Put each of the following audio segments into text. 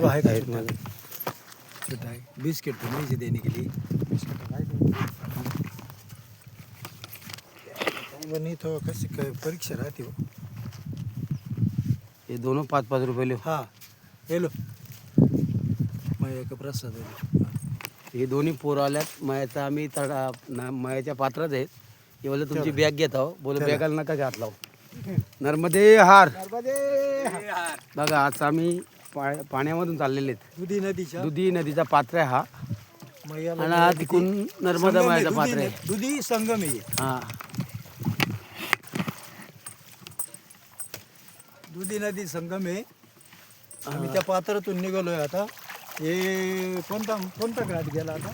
वो है का माझं छोटा है बिस्किट तो से देने के लिए नहीं तो कैसे क- परीक्षा रहती हो. हे दोन पाच पाच रुपये हाँ. ये लो. मैं एक प्रसाद हाँ. हे दोन्ही पोरं आल्यात. मायाचा आम्ही तडा ना मायाच्या पात्रात आहेत. हे बोलले तुमची बॅग घेत आहो. बोल बॅगाला नका घात लावू. नर्मदे हार. बघा आज आम्ही पा- पाण्यामधून चाललेले आहेत. दुधी नदीच्या. दुधी नदीचा पात्र आहे हा. मैयाला आणि हा तिकून नर्मदा संगम आहे, मायाचा दुधी पात्र आहे. न- दुधी संगम आहे. हा. दुधी नदी संगम आहे. आम्ही त्या पात्रातून निघालोय आता. हे कोणता कोणता घाट गेला आता?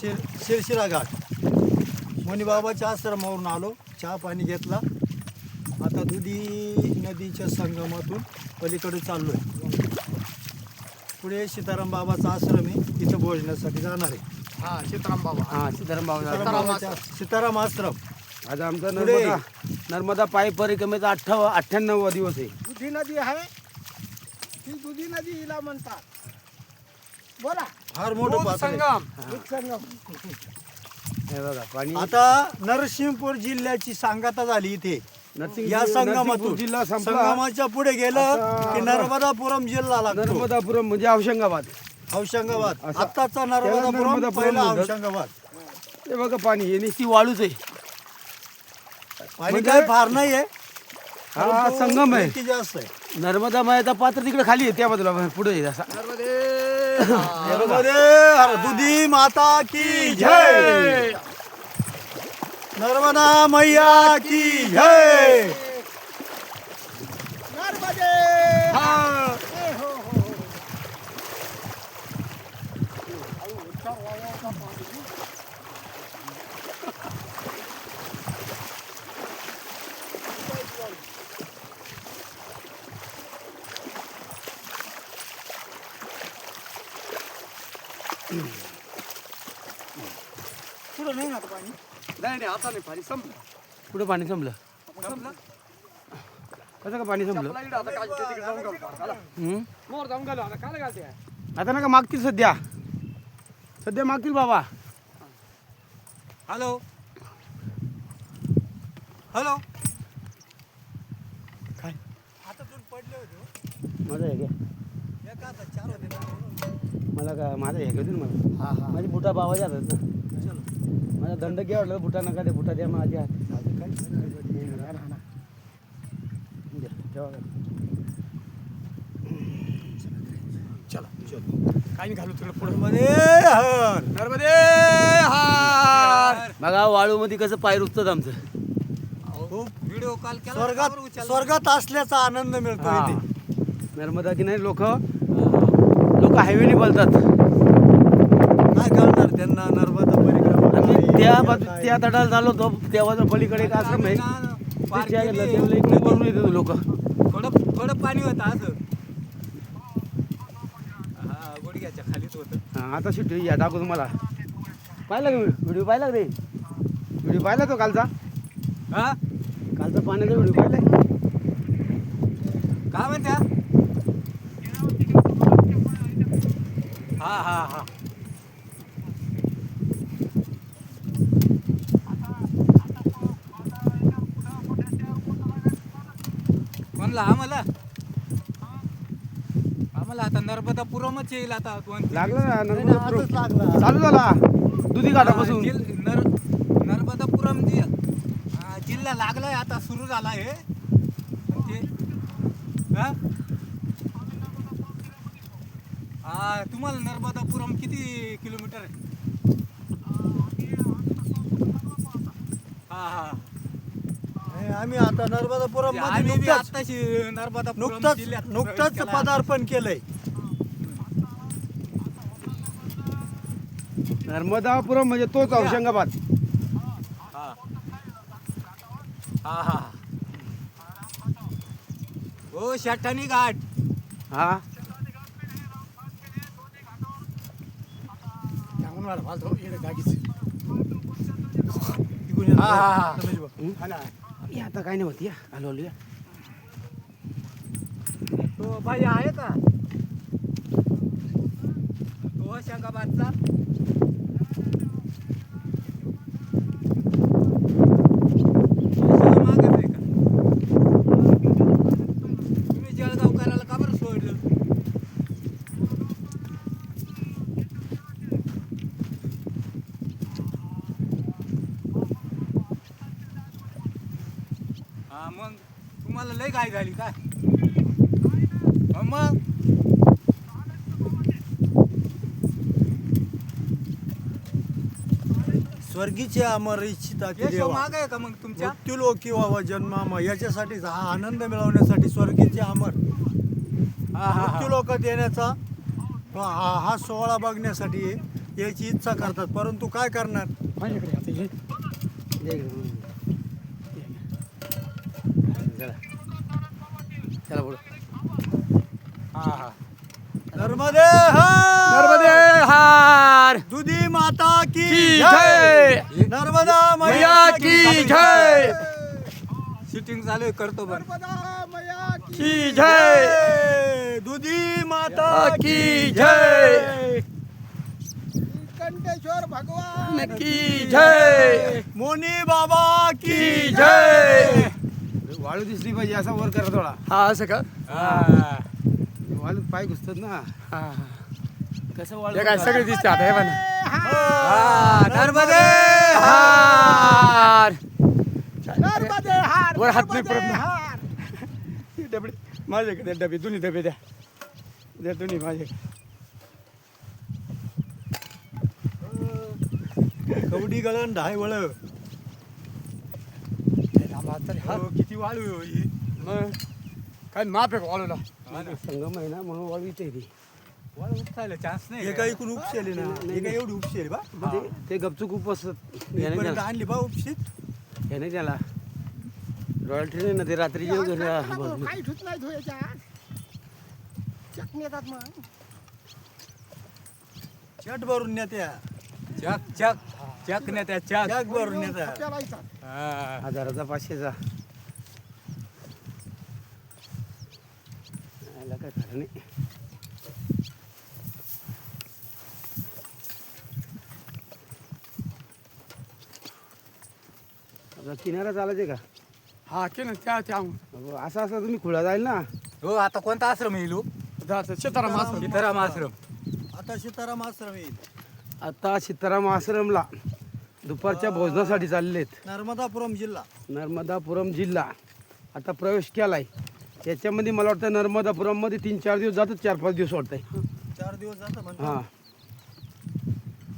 शिर शिरशिरा घाट. मुनीबाबाच्या आश्रमावरून आलो चहा पाणी घेतला. आता दुधी नदीच्या संगमातून पलीकडे चाललोय. पुढे सीताराम बाबाचा आश्रम आहे तिथं भोजनासाठी जाणार आहे. हा सीताराम बाबा. हा सीताराम बाबा. सीताराम बाबाचा सीताराम आश्रम. आज आमचा पुढे. नर्मदा नर्मदा पायी परिक्रमेचा अठ्ठावा अठ्ठ्याण्णव दिवस आहे. दुधी नदी आहे. ती दुधी नदी हिला म्हणतात. बोला. फार मोठं दूध पात्र आहे. संगम दूध संगम. हे बघा पाणी आता नरसिंहपूर जिल्ह्याची सांगता झाली इथे. या संगमातून. जिल्हा संगमाच्या पुढे गेलं की नर्मदापुरम जिल्हा लागतो. नर्मदापुरम म्हणजे असं- आत्ताचा त्याला नर्मदापुरम पहिला. औरंगाबाद हे बघा पाणी हे नुसती वाळूच आहे. पाणी म्हणजे- काय फार नाहीये हा परंतु संगम आहे. जास्त आहे. नर्मदा मायाचा पात्र तिकडे खाली आहे त्या बाजूला पुढे आहे असा. दुधी माता की जय. नर्मदा मैया की जय नर्मदे ए हो हो हो. पुढं नाही ना आता पाणी नाही नाही आता नाही पाणी संपलं. पुढे पाणी संपलं? संपलं? कसं का पाणी संपलं? इकडं आता काय ते तिकडे जाऊन घालतो. चला. हम्म? मोर जाऊन घालू आता काय घालते. आता नका मागतील सध्या. सध्या मागतील बाबा. हॅलो? हॅलो? काय? हातातून पडले होते हो. माझं आहे का एका हातात चार होते. ना. मला का माझं हे घेऊन मला. हा हा. माझी बुटा बाबाच्या हातात ना. माझा दंड घ्या वाटलं बुटा नका ते बुटा द्या माझ्या हात. काय. चला चलो. काय घालू तिकडे पुढे? मध्ये हर! नर्मदे हार! बघा वाळूमध्ये कसं पाय रुचतात आमचं. खूप व्हिडिओ कॉल केला स्वर्गात स्वर्गात असल्याचा आनंद मिळतो हा. इथे. नर्मदा की नाही लोक लोक हायवेने बोलतात. काय करणार त्यांना नर्मदा? त्या बाजू. त्या तटाला चाललो होतो. त्या बाजूला पलीकडे एक आश्रम आहे. इकडे लोक. थोडं थोडं पाणी होतं असं. हा गुडघ्याच्या खालीच होतं. आता शिट या टाकू तुम्हाला. पाहिला का व्हिडिओ? पाहिला का रे व्हिडिओ पाहिला तो कालचा? हा? कालचा पाण्याचा व्हिडिओ पाहिला काय म्हणत्या हा हा हा. म्हणला आम्हाला आम्हाला आता नर्मदापुरमच येईल आता दोन तीन लागला ना नाही, नाही, नर्मदापुरम आजच लागला. चालू झाला दुधी. घाटापासून. जिल- नर नर्मदापुरम जि हा, जिल्हा लागलाय आता सुरू झाला ते हा? हा तुम्हाला नर्मदापुरम किती किलोमीटर आहे? हा हा. आम्ही आता नर्मदापुरममध्ये नुकतंच नुकतंच. पदार्पण केलंय नर्मदापुरम म्हणजे तोच औरंगाबाद हा हा हा हो शहाठाणी घाट हा हा, हा, हा. हं? हा ना. या आता काय नाही होती आलो आलो तो भाई आहे का? तो शंकाबादचा? तुम्हाला लय काय झाली काय? मग? स्वर्गीचे अमर इच्छिता माग आहे का मग तुमच्या? मृत्यू लोकी व्हावा जन्मामा याच्यासाठीच हा आनंद मिळवण्यासाठी स्वर्गीचे अमर. हा, हा, हा. मृत्यू लोकात येण्याचा हा हा- हा सोहळा बघण्यासाठी याची इच्छा करतात. परंतु काय करणार? माझ्याकडे हे. चला पुढं हा हा. नर्मदे हर! नर्मदे हार! दुधी माता की जय! नर्मदा मैया की जय! शूटिंग चालू आहे करतो बन की जय! दुधी माता की जय! कंटेश्वर भगवान की जय! मोनी बाबा की जय! वाळू दिसली पाहिजे असा वर करा थोडा. हा असं का? वाळूत पाय घुसतात ना. हा कसं वाळू हे काय सगळे दिसते आता हे पण हा, नर्मदे! हार! वर हात नाही पडत ना. हे डबडे माझ्याकडे डबे दोन्ही डबे द्या. द्या दोन्ही माझ्याकडे कवडी गळण ढाय वळ हो, किती वाळू आहे हो. मग काय माप आहे वाळूला? संगम आहे ना म्हणून वाळू इथे वाळू चान्स नाही हे का? काही इकडून उपसेली ना? हे एवढी उपसेली बा? म्हणजे ते गपचूक उपसत याने इथपर्यंत त्याला आणली बा उपशीत? याने त्याला रॉयल ट्रेन ना ते रात्री जेव. काही ठुत नाही धुयाच्या येतात मग. चट भरून नेत्या. चक चक. चक नाही त्या चक चक भरून नेत्या आपल्याला येतात हा. हजाराचा पाचशेचा याला काय खरं नाही आता किनारा चालायचे का हा के ना त्या त्या. अहो, असं असं तुम्ही खुळा जाईल ना? हो आता कोणता आश्रम येईल हो? शेतारा मास सीताराम आश्रम. आता सीताराम आश्रम येईल. आता सीताराम आश्रमला. दुपारच्या भोजनासाठी चालले आहेत नर्मदापुरम जिल्हा. नर्मदापुरम जिल्हा. आता प्रवेश केलाय. याच्यामध्ये मला वाटतं नर्मदापुरममध्ये तीन चार दिवस जातात चार पाच दिवस वाटतंय. चार दिवस जातं हां. म्हणतो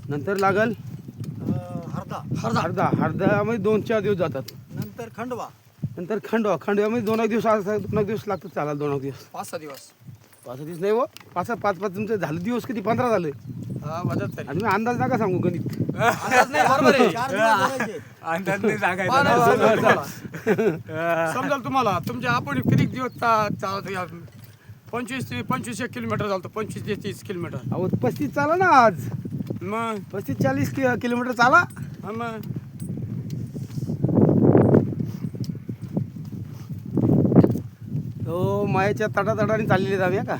नंतर लागल? अं, हरदा. हरदा. हरदामध्ये दोन चार दिवस जातात. नंतर खंडवा. नंतर खंडवा. खंडव्यामध्ये दोन एक दिवस दोन एक दिवस लागतात चालायला दोन एक दिवस. पाच सहा दिवस. पाच सहा दिवस नाही हो. पाच सहा पाच पाच तुमचे झाले दिवस किती? पंधरा झाले. हा वाजत चालेल आणि मी अंदाज नका सांगू गणित. अंदाज नाही बरोबर आहे. चार दिवस जायचे. अंदाज नाही सांगायचा हा, नाही, ना. समजाल तुम्हाला. तुमच्या आपण किती दिवस चा- चालत या पंचवीस ते पंचवीस एक किलोमीटर चालतो पंचवीस ते तीस किलोमीटर. अहो पस्तीस चाला ना आज. मग? पस्तीस चाळीस कि किलोमीटर चाला. हा मग? तो मायाच्या तटातटाने चाललेले जाऊया का?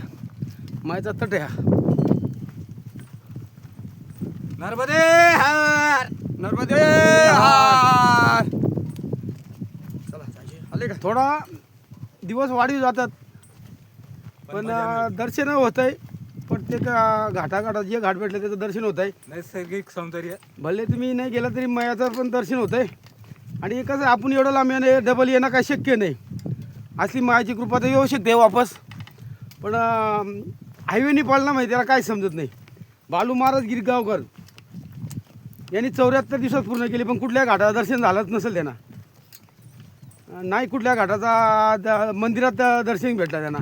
मायाचा तट आहे हा. नर्मदे हार! नर्मदे हार. आले का? थोडा दिवस वाढीव जातात. पण दर्शन होत आहे प्रत्येक अं, घाटाघाटात जे घाट भेटले त्याचं दर्शन होत आहे नैसर्गिक सौंदर्य. भले तुम्ही नाही गेला तरी मयाचं पण दर्शन होत आहे आणि कसं आपण एवढं लांब येणं डबल येणं काही शक्य नाही. असली मायाची कृपा तर येऊ शकते वापस. पण हायवेनी पडला माहिती त्याला काय समजत नाही. बालू महाराज गिरगावकर. यांनी चौऱ्याहत्तर दिवसात पूर्ण केली पण कुठल्या घाटाचं दर्शन झालंच नसेल त्यांना. नाही कुठल्या घाटाचा द- मंदिरात दर्शन भेटलं त्यांना.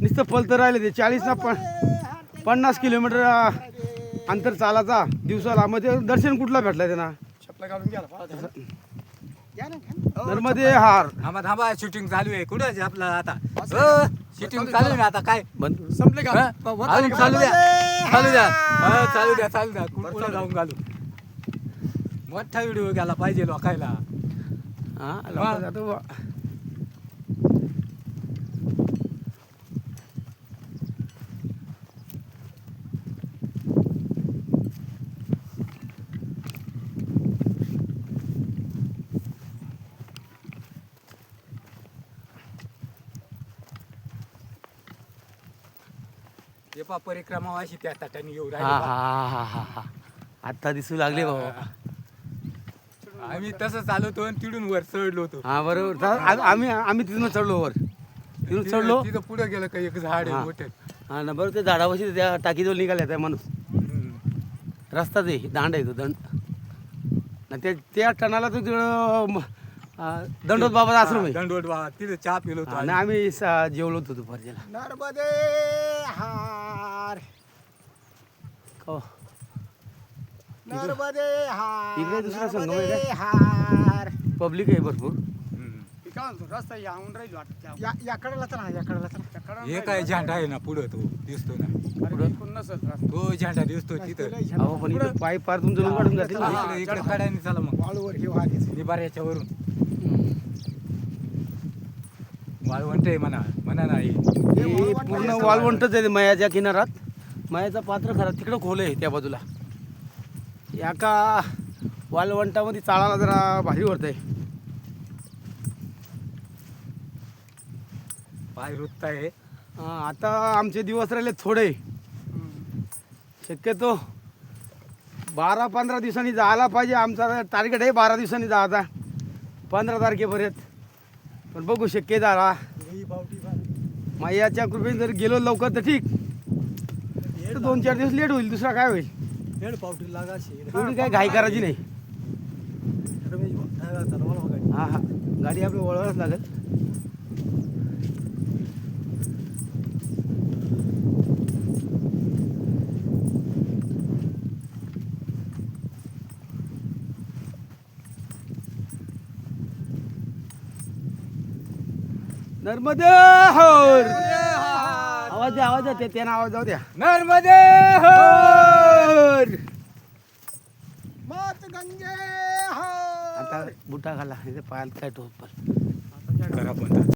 नुसतं पलतं राहिले ते. चाळीस ना पण पन्नास किलोमीटर अंतर चालाचा दिवसाला. मग ते दर्शन कुठला भेटलं त्यांना. नर्मदे हार. थांबा थांबा शूटिंग चालू आहे. कुठं आहे आपलं आता? शूटिंग चालू आहे ना आता? काय? संपले का हा? अजून चालू द्या. चालू द्या. हा, चालू द्या चालू द्या. कुठं जाऊन घालू? मोठा व्हिडिओ गेला पाहिजे लोकायला हा लोकं जातो बुवा. हे पा परिक्रमा अशी त्या ताटाने येऊ हा हा राहिली हा हा हा हा. आता दिसू लागले बाबा आम्ही तसं चालवतो आणि तिडून वर चढलो होतो. हा बरोबर. तर आ- आम्ही आम्ही तिथून चढलो वर. तिथून चढलो. तिथं पुढे गेलं का एक झाड हा. आहे मोठं. हा ना बरोबर ते झाडापाशी त्या टाकीजवळ निघाल्या त्या माणूस. रस्ताच आहे दांड आहे तो दंड. ना त्या त्या टणाला तो तिकडं म- दंडोत बाबाचा आश्रम आहे. दंडोत बा तिथं चहा पिलो होतो आणि आम्ही. सा- जेवलो होतो दुपारच्याला. नर्मदे हार. हो. नर्मदे हार इकडे दुसरा संगम आहे नर्मदे? हार. पब्लिक आहे भरपूर. काय म्हणतो रस्ता राहील वाटत या हे काय झेंडा आहे ना पुढं तो? दिसतो ना. रस्ता. तो झेंडा दिसतो तिथं. अहो पण इकडे पाय पार तुमचं लोक काढून जातील. ना. इकडे इकडे कड्याने चला मग. वाळूवर घेऊ आधीच निबाऱ्याच्या वरून हम्म. वाळवंट आहे म्हणा म्हणा नाही हे पूर्ण वालवंटच आहे मयाच्या किनारात. मयाचा पात्र खरा तिकडं खोल आहे त्या बाजूला. एका वालवंटामध्ये चाळाला जरा भारी वाटत आहे पाय रुतता आहे आता आमचे दिवस राहिले थोडे. शक्यतो बारा पंधरा दिवसांनी जायला पाहिजे. आमचा टार्गेट आहे बारा दिवसांनी जायचा. पंधरा तारखेपर्यंत. पण बघू शक्य झाला. मायाच्या कृपेने जर गेलो लवकर तर ठीक. दोन चार दिवस लेट होईल. दुसरा काय होईल? हेड पावटी एवढी काय घाई करायची नाही. रमेश भाऊ. हा हा गाडी आपली वळवायलाच लागेल. नर्मदे हर. आवाज द्या आवाज द्या ते- त्यांना आवाज जाऊ द्या. नर्मदे हर मात गंगे हार आता बुटा घाला हे पायाला काय टोप करा पण